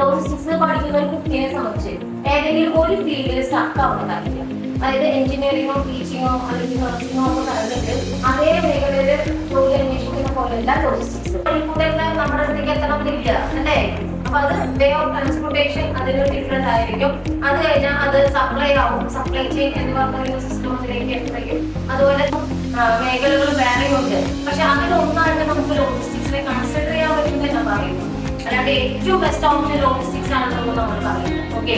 പഠിക്കുന്ന ഒരു കുട്ടിയെ സംബന്ധിച്ച് ഏതെങ്കിലും ഒരു ഫീൽഡിൽ സ്റ്റക്ക് ആവുന്നതായിരിക്കും അതായത് എഞ്ചിനീയറിംഗോ ടീച്ചിങ്ങോ അല്ലെങ്കിൽ നഴ്സിംഗോ ഒക്കെ പറഞ്ഞിട്ട് അതേ മേഖലയിൽ തൊഴിൽ അന്വേഷിക്കുന്ന പോലെയല്ല ലോജിസ്റ്റിക്സ് കൂടെ നമ്മുടെ അടുത്തേക്ക് എത്തണം എന്നില്ല അല്ലേ? അപ്പൊ അത് വേ ഓഫ് ട്രാൻസ്പോർട്ടേഷൻ അതിന് ഡിഫറെന്റ് ആയിരിക്കും. അത് കഴിഞ്ഞാൽ അത് സപ്ലൈ ആവും. സപ്ലൈ ചെയിൻ എന്ന് പറഞ്ഞ സിസ്റ്റം അതിലേക്ക് എത്തുകയും. അതുപോലെ മേഖലകൾ വേറെയും ഉണ്ട്. പക്ഷെ അതിലൊന്നായിട്ട് നമുക്ക് ലോജിസ്റ്റിക്സിനെ അല്ലാണ്ട് ഏറ്റവും ബെസ്റ്റ് ഓപ്ഷൻ ലോജിസ്റ്റിക്സ് ആണെന്ന് നമ്മൾ പറയുന്നത് ഓക്കെ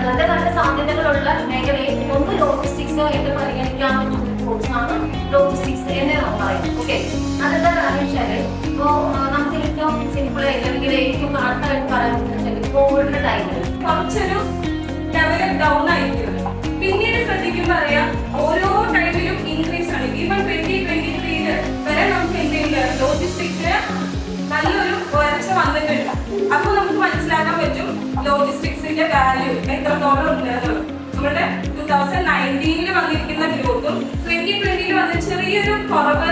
നല്ല നല്ല സാധ്യതകളുള്ള മേഖലയിൽ ഒന്ന് ലോജിസ്റ്റിക്സ് എന്ന് പരിഗണിക്കാൻ പറ്റുന്ന കോഴ്സാണ് ലോജിസ്റ്റിക്സ് എന്ന് നമ്മൾ പറയുന്നത്. ഓക്കെ അതെന്താ കാരണം വെച്ചാൽ ഇപ്പോ നമുക്ക് ഏറ്റവും സിമ്പിൾ അല്ലെങ്കിൽ ഏറ്റവും കറക്റ്റായിട്ട് പറയാൻ കോവിഡിന്റെ ടൈമിൽ കുറച്ചൊരു ഡൗൺ ആയിരിക്കും. ടൂ തൗസൻഡ് നയന്റീനിൽ വന്നിരിക്കുന്ന ഗ്രോത്തും ട്വന്റി ട്വന്റിയിൽ വന്ന ചെറിയൊരു കുറവ്